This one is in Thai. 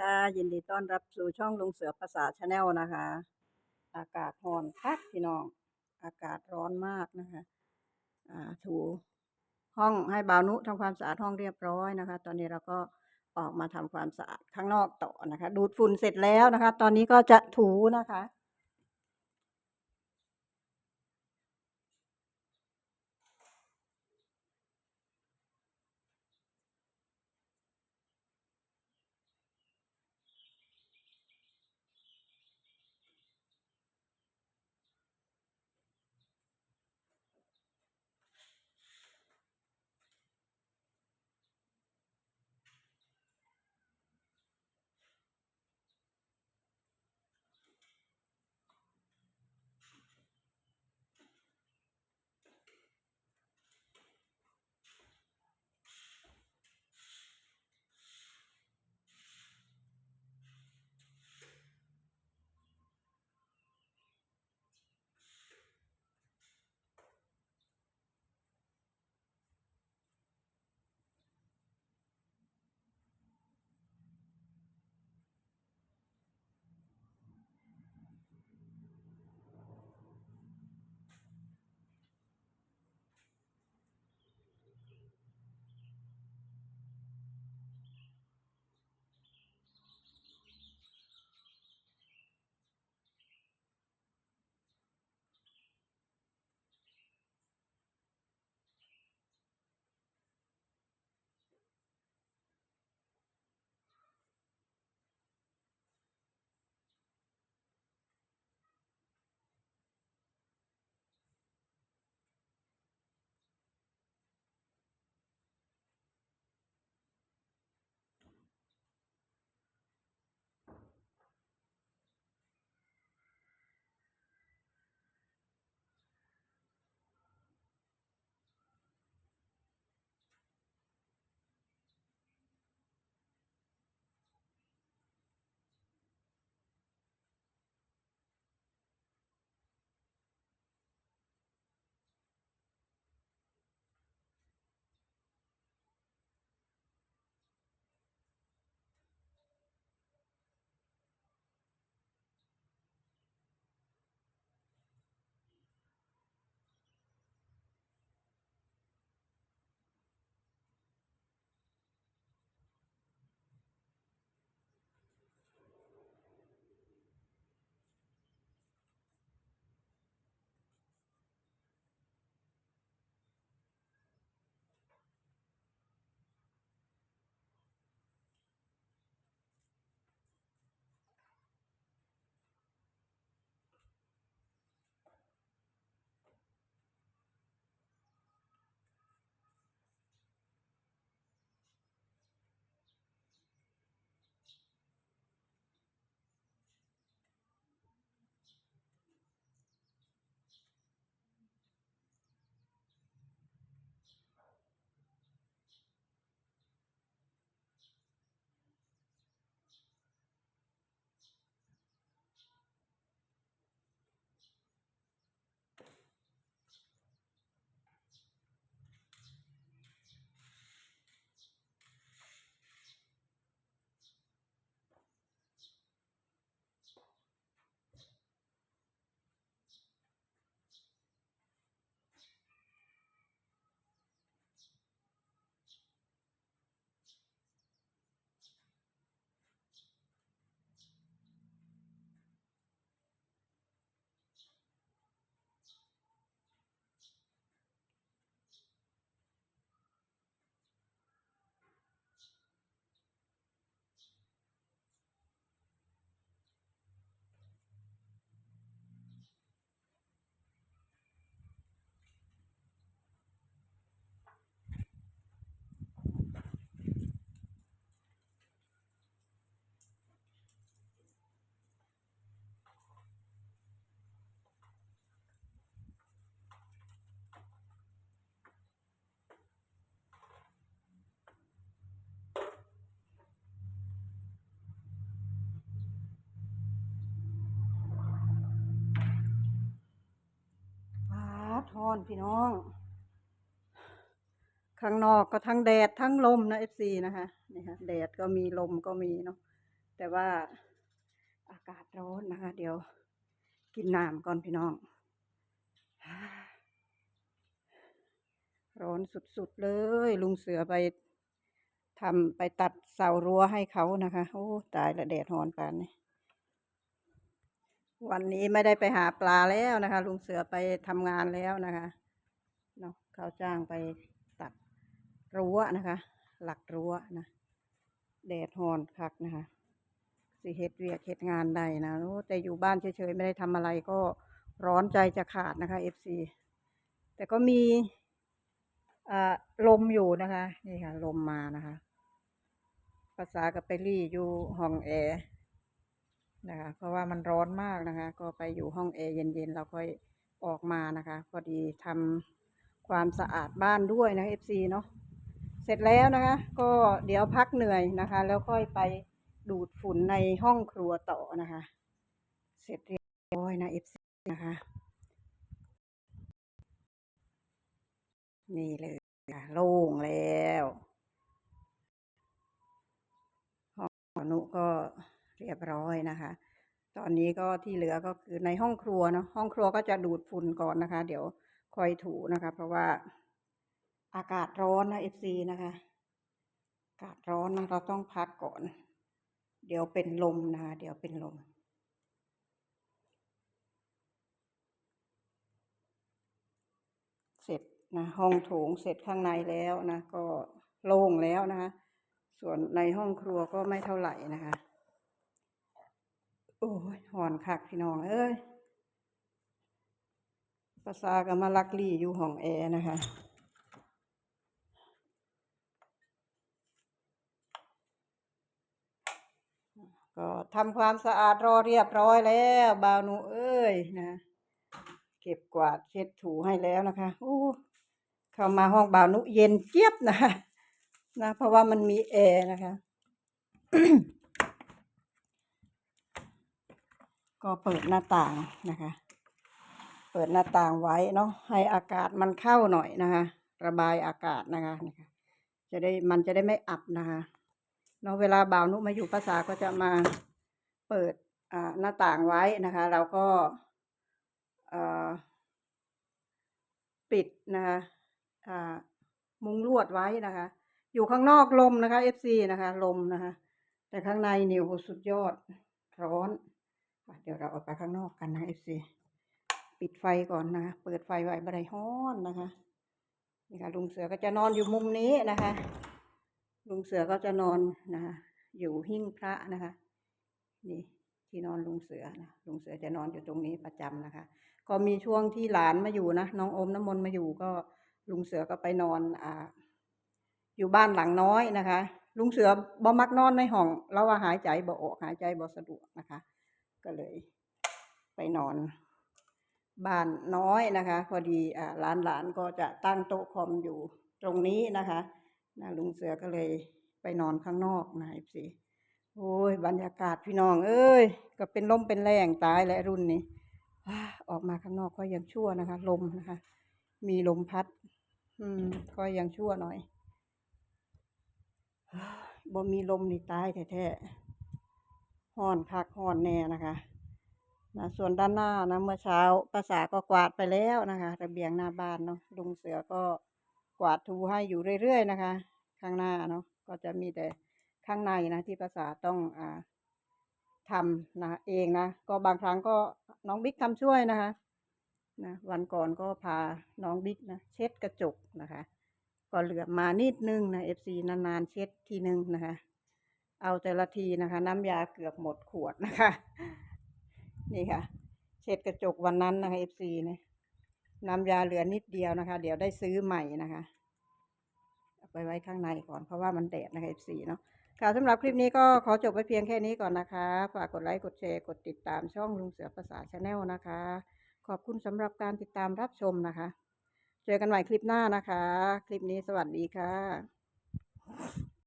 ค่ะ ยินดีต้อนรับสู่ช่องลุงเสือภาษาชาแนลนะคะ อากาศร้อนคักพี่น้อง อากาศร้อนมากนะคะ อ่าถูห้องให้บาวนุทำความสะอาดห้องเรียบร้อยนะคะ ตอนนี้เราก็ออกมาทำความสะอาดข้างนอกต่อนะคะ ดูดฝุ่นเสร็จแล้วนะคะ ตอนนี้ก็จะถูนะคะ อนพี่น้อง ข้างนอกก็ทั้งแดดทั้งลมนะเอฟซีนะคะนี่ค่ะแดดก็มีลมก็มีเนาะแต่ว่าอากาศร้อนนะคะ เดี๋ยวกินน้ำก่อนพี่น้อง ร้อนสุดๆเลย ลุงเสือไปทำไปตัดเสารั้วให้เขานะคะ โอ้ ตายละแดดร้อนปานนี้ วันนี้ไม่ได้ไปหาปลาแล้วนะคะ ลุงเสือไปทำงานแล้วนะคะเนาะเขาจ้างไปตัดรั้วนะคะ หลักรั้วนะแดดร้อนคักนะคะสิเฮ็ดเวียกเฮ็ดงานได้นะโอ้แต่อยู่บ้านเฉยๆไม่ได้ทำอะไรก็ร้อนใจจะขาดนะคะ FC แต่ก็มีอ่าลมอยู่นะคะ นี่ค่ะ ลมมานะคะ ภาษากับไปรี่อยู่ห้องแอร์ นะคะ เพราะว่ามันร้อนมากนะคะ ก็ไปอยู่ห้องแอร์เย็นๆเราค่อยออกมานะคะ พอดีทำความสะอาดบ้านด้วยนะ FC เนาะเสร็จแล้วนะคะ ก็เดี๋ยวพักเหนื่อยนะคะ แล้วค่อยไปดูดฝุ่นในห้องครัวต่อนะคะ เสร็จเรียบร้อยนะ FC นะคะนี่เลยค่ะโล่งแล้ว ห้องอนุก็ เรียบร้อยนะคะ ตอนนี้ก็ที่เหลือก็คือในห้องครัวเนาะห้องครัวก็จะดูดฝุ่นก่อนนะคะ เดี๋ยวคอยถูนะคะ เพราะว่าอากาศร้อนนะเอฟซีนะคะอากาศร้อนนะเราต้องพักก่อน เดี๋ยวเป็นลมนะคะเดี๋ยวเป็นลมเสร็จนะห้องโถงเสร็จข้างในแล้วนะ ก็โล่งแล้วนะคะ ส่วนในห้องครัวก็ไม่เท่าไหร่นะคะ โอ้ยหอนคักพี่น้องเอ้ยภาษากับมาลักลี่อยู่ห้องแอร์นะคะก็ทำความสะอาดรอเรียบร้อยแล้วบาวนูเอ้ยนะ เก็บกวาดเช็ดถูให้แล้วนะคะโอ้เข้ามาห้องบาวนุเย็นเจี๊ยบนะคะนะ เพราะว่ามันมีแอร์นะคะ ก็เปิดหน้าต่างนะคะ เปิดหน้าต่างไว้เนาะให้อากาศมันเข้าหน่อยนะคะ ระบายอากาศนะคะนี่ค่ะจะได้มันจะได้ไม่อับนะคะเนาะเวลาบ่าวนุมาอยู่ภาษาก็จะมาเปิดอ่าหน้าต่างไว้นะคะ เราก็อ่อปิดนะคะอ่ามุงลวดไว้นะคะ อยู่ข้างนอกลมนะคะ FC นะคะ ลมนะคะ แต่ข้างในนี่โหสุดยอดร้อน เดี๋ยวเราออกไปข้างนอกกันนะ FC ปิดไฟก่อนนะเปิดไฟไว้บันไดฮ้อนนะคะนี่ค่ะลุงเสือก็จะนอนอยู่มุมนี้นะคะ ลุงเสือก็จะนอนนะคะอยู่หิ้งพระนะคะ นี่ที่นอนลุงเสือนะลุงเสือจะนอนอยู่ตรงนี้ประจำนะคะ ก็มีช่วงที่หลานมาอยู่นะน้องอมน้ำมนต์มาอยู่ก็ลุงเสือก็ไปนอนอ่าอยู่บ้านหลังน้อยนะคะ ลุงเสือบ่มักนอนในห้องเราว่าหายใจบ่ออกหายใจบ่สะดวกนะคะ ก็เลย ไปนอนบ้านน้อยนะคะ พอดีอ่าหลานหลานๆก็จะตั้งโต๊ะคอมอยู่ตรงนี้นะคะนะลุงเสือก็เลยไปนอนข้างนอกนะเอฟซีโอ้ยบรรยากาศพี่น้อง เอ้ย ก็เป็นลมเป็นแรงตายและรุ่นนี้ออกมาข้างนอกก็ยังชั่วนะคะ ลมนะคะ มีลมพัด อืม ก็ยังชั่วหน่อยบ่มีลมนี่ตายแท้ๆ หอนคักห้อนแน่นะคะนะส่วนด้านหน้านะเมื่อเช้าภาษาก็กวาดไปแล้วนะคะระเบียงหน้าบ้านเนาะลุงเสือก็กวาดถูให้อยู่เรื่อยๆนะคะ ข้างหน้าเนาะก็จะมีแต่ข้างในนะที่ภาษาต้องอ่าทำนะเองนะก็บางครั้งก็น้องบิ๊กทำช่วยนะคะนะวันก่อนก็พาน้องบิ๊กนะเช็ดกระจกนะคะ ก็เหลือมานิดนึงนะเอฟซีนานๆเช็ดทีนึงนะคะ เอาแต่ละทีนะคะ น้ำยาเกือบหมดขวดนะคะ นี่ค่ะ เช็ดกระจกวันนั้นนะคะเอฟซีเนี่ยน้ำยาเหลือนิดเดียวนะคะ เดี๋ยวได้ซื้อใหม่นะคะเอาไปไว้ข้างในก่อนเพราะว่ามันแดดนะคะเอฟซีเนาะค่ะสำหรับคลิปนี้ก็ขอจบไปเพียงแค่นี้ก่อนนะคะ ฝากกดไลค์กดแชร์กดติดตามช่องลุงเสือภาษาชาแนลนะคะ ขอบคุณสำหรับการติดตามรับชมนะคะ เจอกันใหม่คลิปหน้านะคะ คลิปนี้สวัสดีค่ะ